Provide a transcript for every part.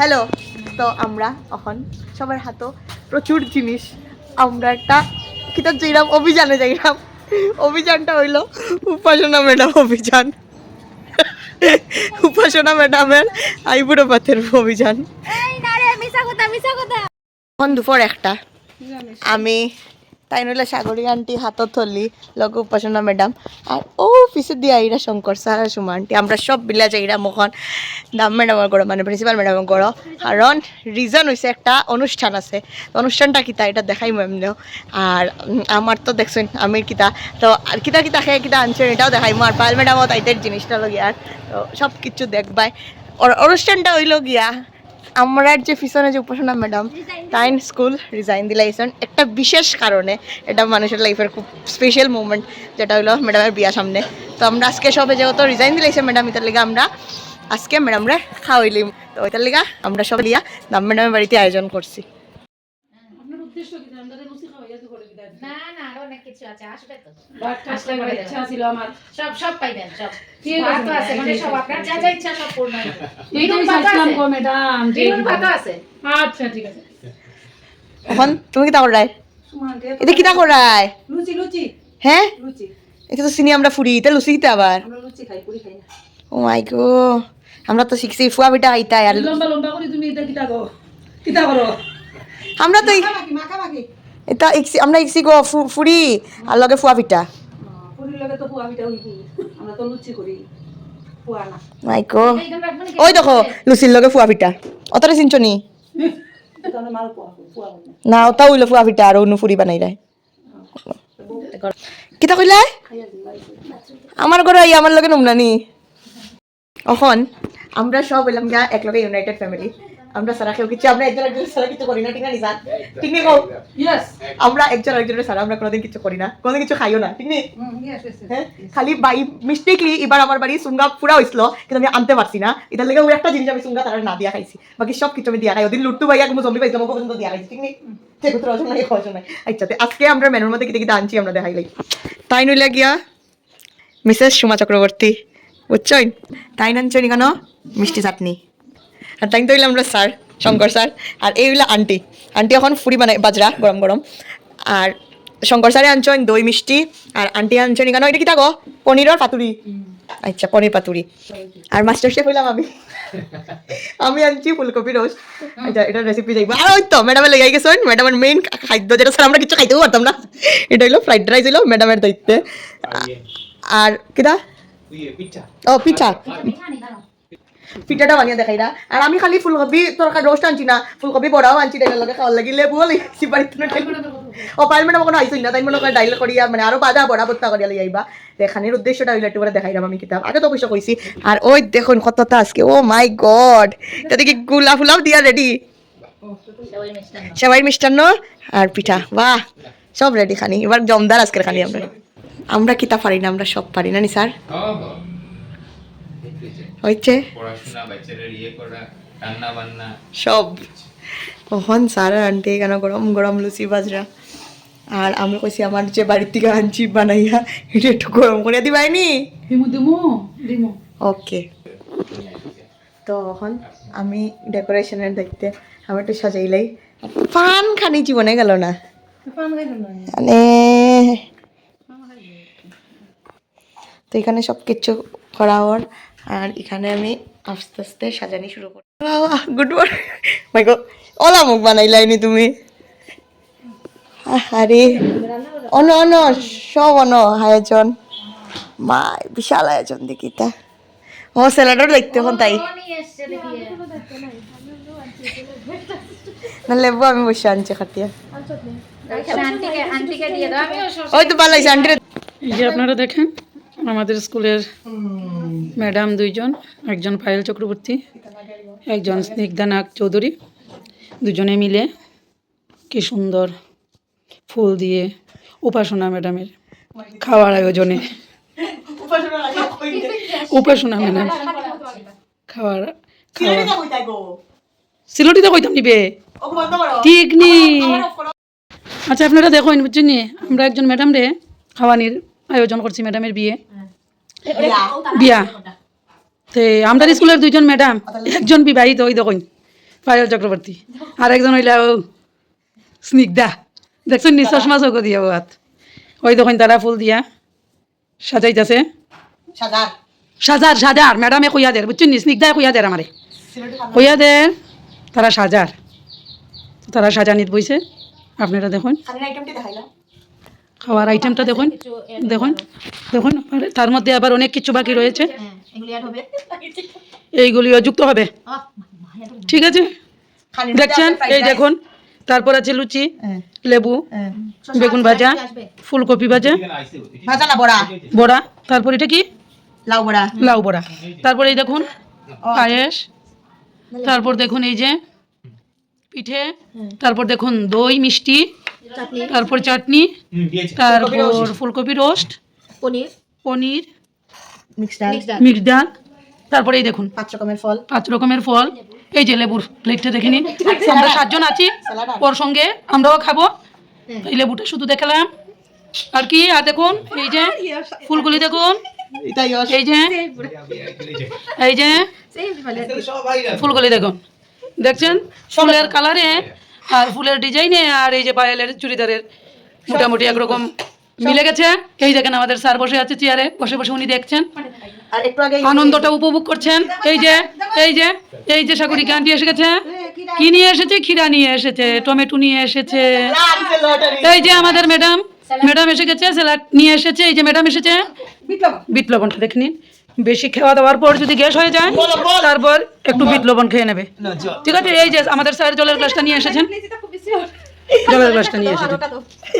Hello তো আমরা এখন সবার হাতো প্রচুর জিনিস। আমরা একটা কিতাব যাইলাম অভিযানে যাইলাম। অভিযানটা হইল উপাসনা ম্যাডাম অভিযান। উপাসনা ম্যাডামের আইবুড়ো পাথের অভিযান। এই না মিছা কথা মিছা কথা। এখন দুপুর একটা। আমি তাই নইলে সাগরী আন্টি হাতত থলি, লগ উপাসনা ম্যাডাম আর, ও পিছে দিয়ে আইরা শঙ্কর আর সুমা আন্টি, আমরা সব বিলা যাইরা মখন দাম ম্যাডামের গড় মানে প্রিন্সিপাল ম্যাডামের গড় কারণ রিজন হয়েছে একটা অনুষ্ঠান আছে। অনুষ্ঠানটা কিতা, এটা দেখাই এমনিও। আর আমার তো দেখছেন আমি কিতা। তো, আর কিতা কিতা খেয়ে কিতা আনছেন, এটাও দেখাই আর পাল ম্যাডামও তাইদের জিনিসটা লগিয়া আর, তো সব কিছু দেখবাই। অনুষ্ঠানটা হইল গিয়া আমরা যে পিছনে যে Upasana madam time school resign দিলাইছেন একটা বিশেষ কারণে এটা মানুষের লাইফের খুব স্পেশাল মুভমেন্ট যেটা হলো ম্যাডামের বিয়া সামনে। তো আমরা আজকে সবে যেহেতু রিজাইন দিলাইছে ম্যাডাম এটার লিগে আমরা আজকে ম্যাডামরা খাওয়াইলিম তো ওইটার লিগা আমরা সব লিয়া দাম ম্যাডামের বাড়িতে আয়োজন করছি। না কিছু আছে আসবে তো। ইচ্ছা ছিল আমার। সব সব পাইবেন সব। আছে, মানে আপনার যা যা ইচ্ছা পূর্ণ আছে। আচ্ছা ঠিক আছে। এখন তুমি করাই দে এটা কিতা করাই লুচি লুচি। হ্যাঁ? লুচি। এটা তো চিনি আমরা ফুরি এটা লুচি কিতা আবার? আমরা লুচি খাই পুরি খাই না। ও মাই গো আমরা তো শিখছি ফুয়া পিঠা খাইতাই আর লম্বা লম্বা করে তুমি এটা কিতা গো কিতা করো? আমরা তো মাখা মাখি এটা ইকসি আমরা ইকসি গো ফুরি আর লগে ফুয়া পিঠা। পুরির লগে তো পুয়া পিঠা হইব আমরা তো লুচি করি পুয়া না। মাই গো। এইখানে রাখবেন কি? ওই দেখো লুচির লগে ফুয়া পিঠা। অতটা চিনছ নি? ওটা উইলো ফুয়া পিঠা আর অন্য ফুরি বানাই রায়। কিতা কইলা? আমার ঘরে আই আমার লগে নুমনানি এখন আমরা সব হইলাম গিয়া একলগে ইউনাইটেড ফ্যামিলি আমরা সারা কেউ কিছু আমরা একজন একজনের সারা কিছু করি না ঠিক না ঠিক নেই ইয়েস আমরা একজন একজনের সারা আমরা কোনোদিন কিছু করি না কোনোদিন কিছু খাইও না ঠিক নেই হ্যাঁ? খালি বাই মিস্টেকলি এবার আমার বাড়ি সুঙ্গা পুরা হয়েছিল কিন্তু আমি আনতে পারছি না। এটার লেগে ওই একটা জিনিস আমি সুঙ্গা তারা না দিয়া খাইছি। বাকি সব কিছু আমি দিয়া খাই। ওদিন লুট্টু ভাইয়া কোনো জমি পাইছিলাম ওকে পর্যন্ত দিয়া খাইছি ঠিক নেই আচ্ছা আজকে আমরা মেনুর মধ্যে কিতে কিতে আনছি আমরা দেখাই লাই তাই নইলে গিয়া মিসেস সুমা চক্রবর্তী বুঝছেন তাই নানছেন কেন? মিষ্টি চাটনি। আর তাই তো হইলাম আমরা স্যার শঙ্কর স্যার আর এই হইল আন্টি। আন্টি এখন ফুরি বানাই বাজরা গরম গরম। আর শঙ্কর স্যারে আনছেন দই মিষ্টি আর আন্টি আনছেন কেন? এটা কি থাকো পনিরের পাতুরি। আচ্ছা পনির পাতুরি। আর মাস্টার শেফ হইলাম আমি। আমি আনছি ফুলকপি রোস্ট। আচ্ছা এটার রেসিপি দেখব। আর ওই তো ম্যাডামের লেগে গেছেন ম্যাডামের মেইন খাদ্য যেটা স্যার আমরা কিছু খাইতেও পারতাম না। এটা হইল ফ্রাইড রাইস হইল ম্যাডামের দায়িত্বে আর কিটা ও পিঠা। পিঠাটা বানিয়ে দেখাই না। আর আমি খালি ফুলকপি তরকারি রোস্ট আনছি না ফুলকপি বড়াও আনছি ডাইলের লগে খাওয়ার লাগি। লেবু লিখছি বাড়িতে ও পাইল ম্যাডাম কোনো আইসই না, তাই মনে করে ডাইল করিয়া মানে আরও বাজা বড়া বত্তা করিয়া লই আইবা। দেখানির উদ্দেশ্যটা হইলে একটু দেখাইলাম আমি কিতাব আগে তো অবশ্য কইছি। আর ওই দেখুন কতটা আজকে ও মাই গড এটা দেখি গুলা ফুলাও দিয়া রেডি। সেবাই মিষ্টান্ন। আর পিঠা, বাহ! সব রেডি খানি। এবার জমদার আজকের খানি আমরা। আমরা কিতা পারি না, আমরা সব পারি না নি স্যার হয়েছে? পড়াশোনা বাচ্চাদের ইয়ে করা রান্না বান্না। সব। কখন স্যার আর আন্টি কেন গরম গরম লুচি বাজরা। আর আমি কইছি আমার যে বাড়ির থেকে আনছি বানাইয়া এটা একটু গরম করে দিবাইনি ওকে। তো এখন আমি ডেকোরেশনের দেখতে আমি একটু সাজাইলাই পান খানি জীবনে গেল না। না। মানে তো এখানে সব কিছু করা ওর আর এখানে আমি আস্তে আস্তে সাজানি শুরু করি। গুড মর্নিং মাই গো ওলা মুখ বানাইলাইনি তুমি। আরে অন অন সব অন আয়োজন মা বিশাল আয়োজন দেখি তা। ও স্যালাডও দেখতে এখন তাই। না লেবু আমি বসে আনছি খাটিয়া। আন্টিকে আন্টিকে দিয়ে দাও। আমিও সব- ওই তো ভালো হয়েছে আন্টি আপনারা দেখেন আমাদের স্কুলের ম্যাডাম দুইজন, একজন পায়েল চক্রবর্তী, একজন স্নিগ্ধা নাগ চৌধুরী, দুজনে মিলে কি সুন্দর ফুল দিয়ে উপাসনা ম্যাডামের খাওয়ার আয়োজনে। উপাসনা ম্যাডাম। খাওয়ার খাওয়ার। খাওয়া সিলটিতে কইতাম নিবে। ঠিক নি। আচ্ছা আপনারা দেখুন বুঝছেন আমরা একজন ম্যাডাম রে, খাওয়ানির আয়োজন করছি ম্যাডামের বিয়ে। বিয়া। তে আমাদের স্কুলের দুইজন ম্যাডাম একজন বিবাহিত ওই দেখুন পায়েল চক্রবর্তী। আর একজন হইলা ও স্নিগ্ধা। দেখছেন নি চশমা চৌক দিয়া হাত ওই দেখুন তারা ফুল দিয়া সাজাইতেছে। সাজার। সাজার সাজার ম্যাডামে কইয়া দের বুঝছেন নি স্নিগ্ধায় কইয়া দের আমারে। কইয়া দের তারা সাজার। তারা সাজানিত বইছে। আপনারা দেখুন। আইটেমটি দেখাইলাম খাওয়ার আইটেমটা দেখুন দেখুন দেখুন তার মধ্যে আবার অনেক কিছু বাকি রয়েছে। হ্যাঁ এগুলি হবে। এইগুলিও যুক্ত হবে। ঠিক আছে? দেখছেন? এই দেখুন তারপর আছে লুচি হ্যাঁ। লেবু হ্যাঁ। বেগুন ভাজা ফুলকপি ভাজা। বড়া? বড়া। তারপর এটা কি? লাউ বড়া। লাউ বড়া। তারপর এই দেখুন পায়েস। তারপর দেখুন এই যে পিঠে। তারপর দেখুন দই মিষ্টি। তারপর চাটনি তারপর ফুলকপি রোস্ট পনির। পনির মিক্স ডাল। তারপরে এই দেখুন পাঁচ রকমের ফল। পাঁচ রকমের ফল। এই যে লেবুর প্লেটটা দেখে নিন। আমরা সাতজন আছি ওর সঙ্গে আমরাও খাব। এই লেবুটা শুধু দেখালাম। আর কি আর দেখুন এই যে ফুলগুলি দেখুন। এই যে এই যে সেই ফুলগুলি দেখুন। দেখছেন? ফুলের কালারে আর ফুলের ডিজাইনে আর এই যে পায়েলের চুড়িদারের মোটামুটি একরকম মিলে গেছে। এই দেখেন আমাদের স্যার বসে আছে চেয়ারে বসে বসে উনি দেখছেন। আনন্দটা উপভোগ করছেন। এই যে এই যে এই যে সাগরিকা আন্টি এসে গেছে কি নিয়ে এসেছে? খিরা নিয়ে এসেছে টমেটো নিয়ে এসেছে। এই যে আমাদের ম্যাডাম ম্যাডাম এসে গেছে স্যালাড নিয়ে এসেছে। এই যে ম্যাডাম এসেছে। বিট লবণটা দেখে নিন। বেশি খাওয়া দাওয়ার পর যদি গ্যাস হয়ে যায় তারপর একটু বিট লবণ খেয়ে নেবে। ঠিক আছে এই যে আমাদের স্যার জলের গ্লাসটা নিয়ে এসেছেন। জলের গ্লাসটা নিয়ে এসেছেন।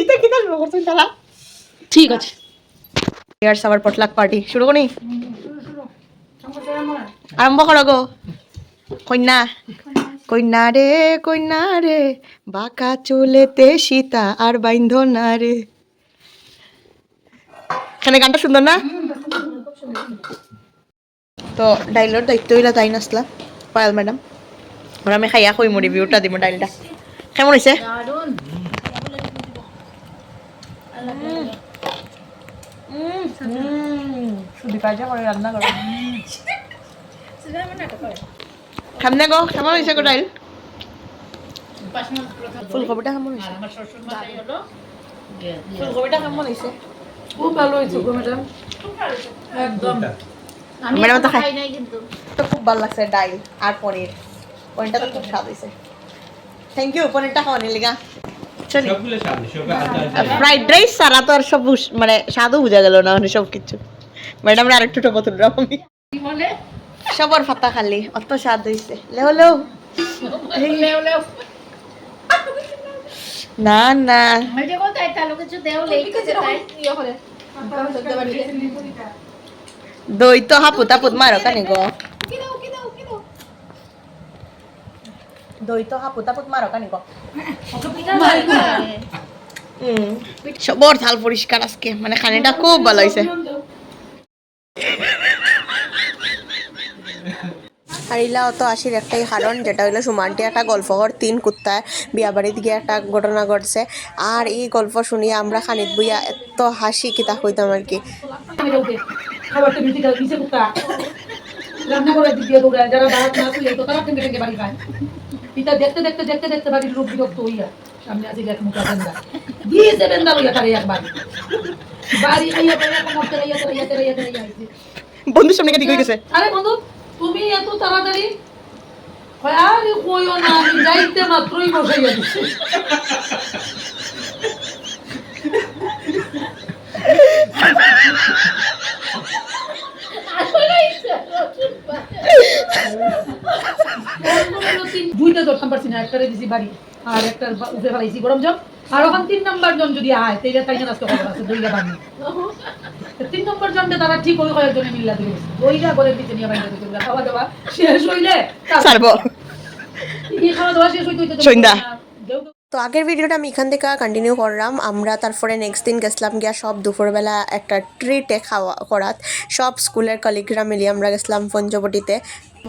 এটা কি শুরু করছেন তারা ঠিক আছে। ইয়ার্স আবার পটলাক পার্টি শুরু করি? আরম্ভ করো গো। কন্যা কন্যা রে কন্যা রে বাঁকা চুলেতে সীতা আর বাইন্ধ না রে। এখানে গানটা সুন্দর না? তো ডাইলর দায়িত্ব হইলা তাই নাচলা পায়েল ম্যাডাম ওরা আমি খাইয়া কইমু রিভিউটা দিব ডাইলটা কেমন সামনে গো? কেমন হয়েছে গো ডাইল ফুলকপিটা কেমন হয়েছে আমার শ্বশুর মশাই হলো। ফুলকপিটা কেমন হয়েছে খুব ভালো হয়েছে গো ম্যাডাম একদম। আমি ম্যাডাম তো খাই- নাই কিন্তু। তো খুব ভালো লাগছে ডাইল আর পনির। পনিরটা তো খুব স্বাদ হয়েছে। থ্যাংক ইউ পনিরটা খাওয়ানির লিগা। চলি। ফ্রাইড রাইস সারা তো আর সব মানে স্বাদও বোঝা গেল না মানে সব কিছু ম্যাডাম আরেকটু টপো তুললাম আমি। সবার ফাতা খালি অত স্বাদ হয়েছে। লেও লেও। লেও লেও না না। দই তো হাপুত হাপুত মারো কানে গো দই তো হাপুত হাপুত মারো কানি গো পরিষ্কার আজকে মানে খানিটা খুব ভালো হয়েছে হারিলা অত আসির একটাই কারণ যেটা হইল সুমানটি একটা গল্প ঘর তিন কুত্তায় বিয়া বাড়িতে গিয়ে একটা ঘটনা ঘটছে। আর এই গল্প শুনিয়ে আমরা খানিত বইয়া এত হাসি কিতা হইতাম আর কি। খাবারটা বেশি খাও কিসে কুত্তা? রান্না করে দিয়ে দৌড়ায় যারা ভাত না খুলে তো তারা ঠেঙ্গে ঠেঙ্গে বাড়ি খায় পিতা দেখতে দেখতে দেখতে দেখতে বাড়ির লোক বিরক্ত হইয়া সামনে আছে এক মুখা বেন্দা দিয়েছে বেন্দা লইয়া তারে একবার। বাড়ি আইয়া তারে এক মুখা রাইয়া রাইয়া রাইয়া রাইয়া আইছে বন্ধুর সামনে ঠিক হয়ে গেছে। আরে বন্ধু তুমি এত তাড়াতাড়ি? আরে কইও না, আমি যাইতে মাত্রই বসাইয়া দিচ্ছে দুইটা ধরতাম পারছি না একটারে দিছি বাড়ি, আর একটার বা- উপরে ফেলাইছি। গরম জল। আর ওখান তিন নম্বর জন যদি আয় তাইলে তাই রাস্তা খবর আছে দুইটা বাড়ি। তিন নম্বর জনটা তারা ঠিক ওই কয়েকজনে মিল্লা দিবে। ওইটা করে দিতে নিয়ে বাইরে দিবে খাওয়া দাওয়া শেষ হইলে সারবো এই খাওয়া দাওয়া শেষ হইতে সন্ধ্যা। তো আগের ভিডিওটা আমি এখান থেকে কন্টিনিউ করলাম। আমরা তারপরে নেক্সট দিন গেছিলাম গিয়া সব দুপুরবেলা একটা ট্রিটে খাওয়া করাত। সব স্কুলের কলিগরা মিলিয়ে আমরা গেছিলাম পঞ্চবটিতে।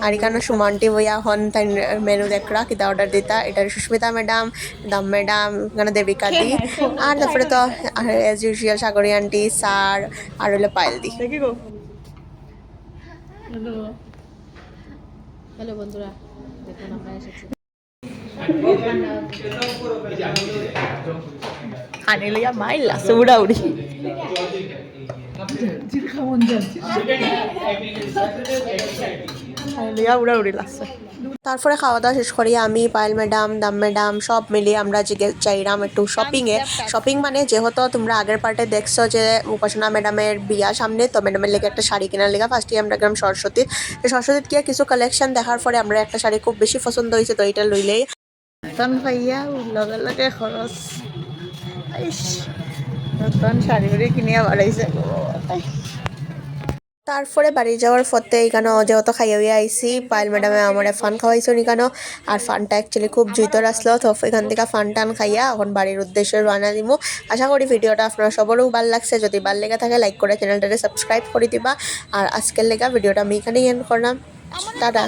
আর এখানে সুমানটি বইয়া হন তাই মেনু দেখরা কিতা অর্ডার দিতা। এটা সুস্মিতা ম্যাডাম দাম ম্যাডাম এখানে দেবিকা দি। আর তারপরে তো as usual Sagari aunty sir আর হলো পায়েল দি। হ্যালো বন্ধুরা দেখুন আমরা এসেছি। খানে লইয়া মাইল আছে উড়া উড়ি খানে তারপরে খাওয়া দাওয়া শেষ করি আমি, পায়েল ম্যাডাম দাম ম্যাডাম সব মিলিয়ে আমরা যে চাইলাম একটু শপিংয়ে শপিং মানে যেহেতু তোমরা আগের পার্টে দেখছ যে উপাসনা ম্যাডামের বিয়া সামনে, তো ম্যাডামের লেগে একটা শাড়ি কেনার লেগে ফার্স্টে আমরা গেলাম সরস্বতী। সরস্বতীর সরস্বতীত গিয়ে কিছু কালেকশন দেখার পরে আমরা একটা শাড়ি খুব বেশি পছন্দ হয়েছে, তো এটা লইলেই। খরচ। নতুন শাড়ি কিনিয়া বাড়াইছে। তারপরে বাড়ি যাওয়ার পথে এখানে যেহেতু খাইয়া হইয়া আইসি পায়েল ম্যাডামে আমার ফান খাওয়াইছো কেন আর ফানটা অ্যাকচুয়ালি খুব জুইতর আসলো তো এখান থেকে ফান টান খাইয়া এখন বাড়ির উদ্দেশ্যে রানা দিব আশা করি ভিডিওটা আপনার সবারও ভালো লাগছে। যদি ভালো লেগে থাকে লাইক করে চ্যানেলটাকে সাবস্ক্রাইব করে দিবা। আর আজকের লেগা ভিডিওটা আমি এখানেই এন্ড করলাম। টাটা।